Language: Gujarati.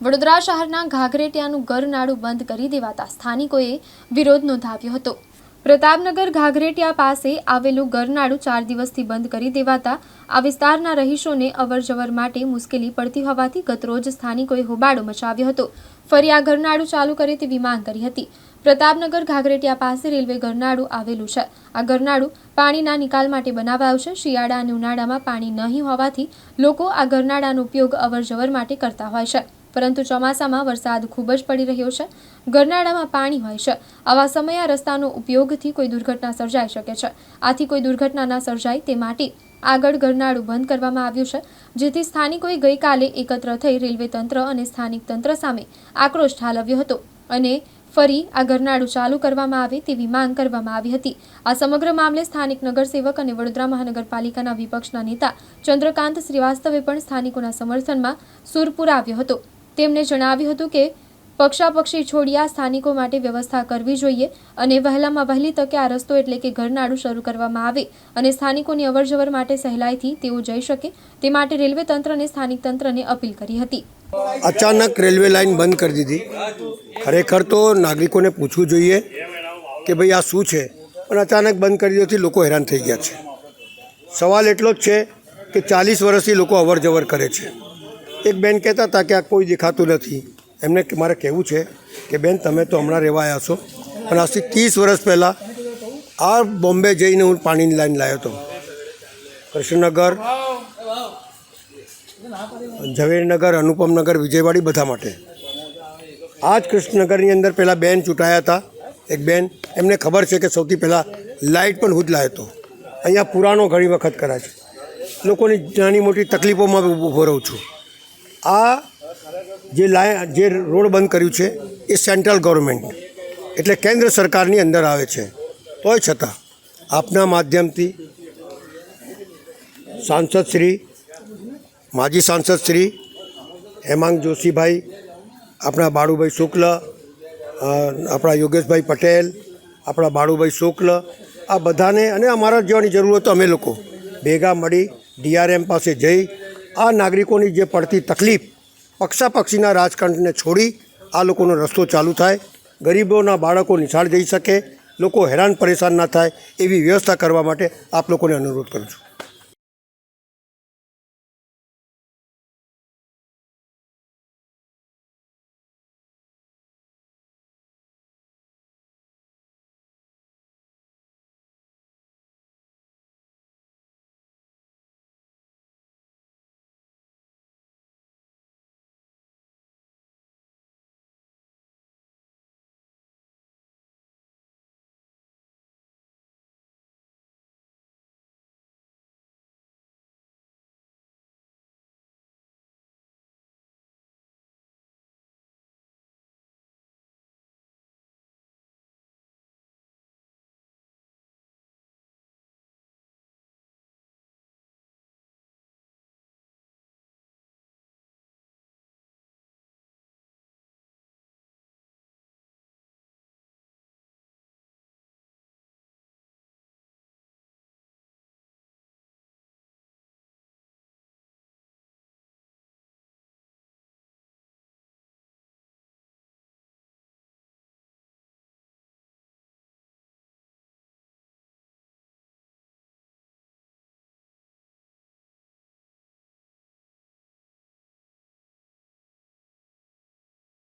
વડોદરા શહેરના ઘાઘરેટિયાનું ગરનાળું બંધ કરી દેવાતા સ્થાનિકોએ વિરોધ નોંધાવ્યો હતો. પ્રતાપનગર ઘાઘરેટિયા પાસે આવેલું ગરનાળું ચાર દિવસથી બંધ કરી દેવાતા આ વિસ્તારના રહીશોને અવરજવર માટે મુશ્કેલી પડતી હોવાથી ગતરોજ સ્થાનિકોએ હોબાળો મચાવ્યો હતો. ફરી આ ગરનાળું ચાલુ કરે તેવી માંગ કરી હતી. પ્રતાપનગર ઘાઘરેટિયા પાસે રેલવે ગરનાળું આવેલું છે. આ ગરનાળું પાણીના નિકાલ માટે બનાવાયું છે. શિયાળા અને ઉનાળામાં પાણી નહીં હોવાથી લોકો આ ગરનાળાનો ઉપયોગ અવરજવર માટે કરતા હોય છે. પરંતુ ચોમાસામાં વરસાદ ખૂબ જ પડી રહ્યો છે. ગરનાળામાં પાણી હોય છે. આવા સમયે આ રસ્તાનો ઉપયોગથી કોઈ દુર્ઘટના સર્જાઈ શકે છે. આથી કોઈ દુર્ઘટના ના સર્જાય તે માટે આગળ ગરનાળું બંધ કરવામાં આવ્યું છે, જેથી સ્થાનિકોએ ગઈકાલે એકત્ર થઈ રેલવે તંત્ર અને સ્થાનિક તંત્ર સામે આક્રોશ ઠાલવ્યો હતો અને ફરી આ ગરનાળું ચાલુ કરવામાં આવે તેવી માંગ કરવામાં આવી હતી. આ સમગ્ર મામલે સ્થાનિક નગરસેવક અને વડોદરા મહાનગરપાલિકાના વિપક્ષના નેતા ચંદ્રકાંત શ્રીવાસ્તવે પણ સ્થાનિકોના સમર્થનમાં સૂર પુરાવ્યો હતો. તેમણે જણાવ્યું હતું કે, પક્ષાપક્ષી છોડ્યા સ્થાનિકો માટે વ્યવસ્થા કરવી જોઈએ અને વહેલામાં વહેલી તકે આ રસ્તો એટલે કે ઘરનાળું શરૂ કરવામાં આવે અને સ્થાનિકોની અવરજવર માટે સહેલાઈથી તેઓ જઈ શકે તે માટે રેલવે તંત્રને સ્થાનિક તંત્રને અપીલ કરી હતી. અચાનક રેલવે લાઇન બંધ કરી દીધી. ખરેખર તો નાગરિકોને પૂછવું જોઈએ કે ભાઈ આ શું છે? પણ અચાનક બંધ કરી દેવાથી લોકો હેરાન થઈ ગયા છે. સવાલ એટલો જ છે કે ચાલીસ વર્ષથી લોકો અવર જવર કરે છે. એક બેન કહેતા હતા કે આ કોઈ દેખાતું નથી. એમને મારે કહેવું છે કે બેન, તમે તો હમણાં રહેવા આવ્યા છો. પણ આજથી ત્રીસ વર્ષ પહેલાં આ બોમ્બે જઈને હું પાણીની લાઈન લાવ્યો હતો. કૃષ્ણનગર, ઝવેરનગર, અનુપમનગર, વિજયવાડી બધા માટે. આ જ કૃષ્ણનગરની અંદર પહેલાં બેન ચૂંટાયા હતા. એક બેન, એમને ખબર છે કે સૌથી પહેલાં લાઇટ પણ હું જ લાવ્યો હતો. અહીંયા પુરાણો ઘણી વખત કરાય છે. લોકોની નાની મોટી તકલીફોમાં ઊભો રહું છું. આ જે લાઈન જે રોડ બંધ કર્યું છે, એ સેન્ટ્રલ ગવર્મેન્ટ. એટલે કેન્દ્ર સરકારની અંદર આવે છે. તોય છતાં, આપના માધ્યમથી સાંસદ શ્રી, માજી સાંસદ શ્રી હેમાંગ જોશીભાઈ, આપણા બાળુભાઈ શુક્લ આપણા યોગેશભાઈ પટેલ, આપણા બાળુભાઈ શુક્લ, આ બધાને અને અમારા જેવાની જરૂર હોય તો અમે લોકો ભેગા મળી ડીઆરએમ પાસે જઈ આ નાગરિકોની જે પડતી તકલીફ પક્ષાપક્ષીના રાજકારણને છોડી આ લોકોનો રસ્તો ચાલુ થાય, ગરીબોના બાળકો નિશાળ જઈ શકે, લોકો હેરાન પરેશાન ના થાય એવી વ્યવસ્થા કરવા માટે આપ લોકોને અનુરોધ કરું છું.